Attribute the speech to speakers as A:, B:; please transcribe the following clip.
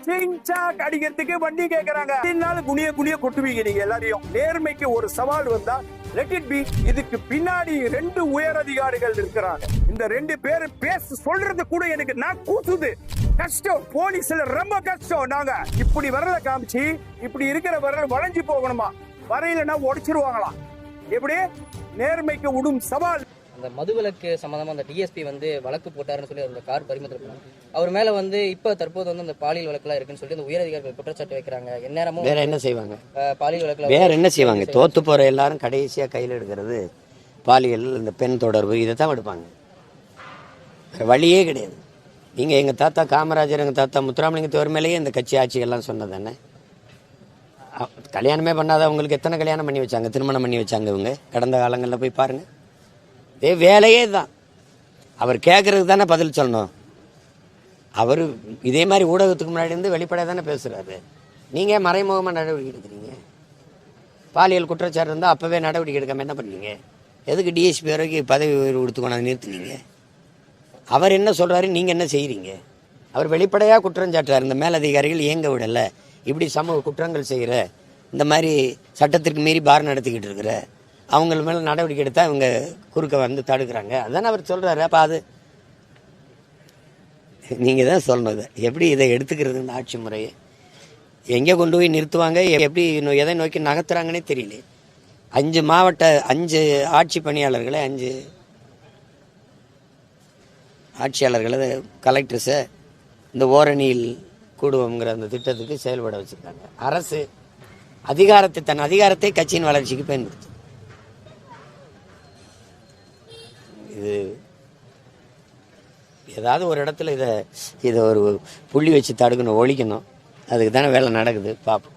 A: சிங்சாக் அடிக்கிறதுக்கு வண்டி கேக்குறாங்க. நாள் குனிய குனிய கொட்டுவீங்க நீங்க எல்லாரையும். நேர்மைக்கு ஒரு சவால் வந்தா லெட் இட் பி இதுக்கு பின்னாடி ரெண்டு உயர் அதிகாரிகள் இருக்கிறாங்க. இந்த ரெண்டு பேர் பேச சொல்றது கூட எனக்கு நான் கூசுது. கஷ்டம். போலீஸ்ல ரொம்ப கஷ்டம் நாங்க. இப்படி வரல காமிச்சு இப்படி இருக்கிற வரல வளைஞ்சு போகணுமா? வரையிலன்னா உடைச்சிருவாங்களாம் எப்படி? நேர்மைக்கு விடும் சவால்.
B: அந்த மதுவிலக்கு சம்பந்தமா அந்த டிஎஸ்பி வந்து வழக்கு போட்டாருன்னு சொல்லி அந்த கார் பறிமுதல் பண்ணாங்க. அவர் மேல வந்து இப்ப தற்போது வந்து அந்த பாலியல் வழக்குலாம் இருக்குன்னு சொல்லி அந்த உயரதிகாரிகள் குற்றச்சாட்டு வைக்கிறாங்க. எந்நேரமும்
C: வேற என்ன செய்வாங்க?
B: பாலியல் வழக்குல
C: வேற என்ன செய்வாங்க? தோத்து போற எல்லாரும் கடைசியா கையில் எடுக்கிறது பாலியல் இந்த பெண் தொடர்பு இதை தான் எடுப்பாங்க. வேற வழியே கிடையாது. நீங்க எங்க தாத்தா காமராஜர் எங்க தாத்தா முத்துராமலிங்க தேவர் மேலேயே இந்த கட்சி ஆட்சிகள்லாம் சொன்னதானே கல்யாணமே பண்ணாதவங்களுக்கு எத்தனை கல்யாணம் பண்ணி வச்சாங்க? திருமணம் பண்ணி வச்சாங்க இவங்க? கடந்த காலங்களில் போய் பாருங்க. இதே வேலையே தான் அவர் கேட்குறதுக்கு தானே பதில் சொல்லணும். அவர் இதே மாதிரி ஊடகத்துக்கு முன்னாடி இருந்து வெளிப்படையாக தானே பேசுகிறாரு நீங்கள் மறைமுகமாக நடவடிக்கை எடுக்கிறீங்க? பாலியல் குற்றச்சாட்டு இருந்தால் அப்போவே நடவடிக்கை எடுக்காமல் என்ன பண்ணீங்க? எதுக்கு டிஎஸ்பி வரைக்கும் பதவி உயர்வு கொடுத்து கொண்டாந்து நிறுத்துனீங்க? அவர் என்ன சொல்கிறாரு நீங்கள் என்ன செய்கிறீங்க அவர் வெளிப்படையாக குற்றம் சாட்டுறார். இந்த மேலதிகாரிகள் இயங்க விடலை. இப்படி சமூக குற்றங்கள் செய்கிற இந்த மாதிரி சட்டத்திற்கு மீறி பார் நடத்திக்கிட்டு இருக்கிற அவங்கள மேலே நடவடிக்கை எடுத்தால் இவங்க குறுக்க வந்து தடுக்கிறாங்க. அதான் அவர் சொல்கிறாரு அப்போ அது நீங்கள் தான் சொல்லணும் இதை. எப்படி இதை எடுத்துக்கிறது இந்த ஆட்சி முறையை எங்கே கொண்டு போய் நிறுத்துவாங்க? எப்படி எதை நோக்கி நகர்த்துறாங்கன்னே தெரியல. அஞ்சு மாவட்ட அஞ்சு ஆட்சி பணியாளர்களை அஞ்சு ஆட்சியாளர்களை கலெக்டர்ஸை இந்த ஓரணியில் கூடுவோங்கிற அந்த திட்டத்துக்கு செயல்பட வச்சுருக்காங்க. அரசு அதிகாரத்தை தன் அதிகாரத்தை கட்சியின் வளர்ச்சிக்கு பயன்படுத்தும் இது ஏதாவது ஒரு இடத்துல இதை இதை ஒரு புள்ளி வச்சு தடுக்கணும் ஒழிக்கணும். அதுக்கு தானே வேலை நடக்குது பார்ப்போம்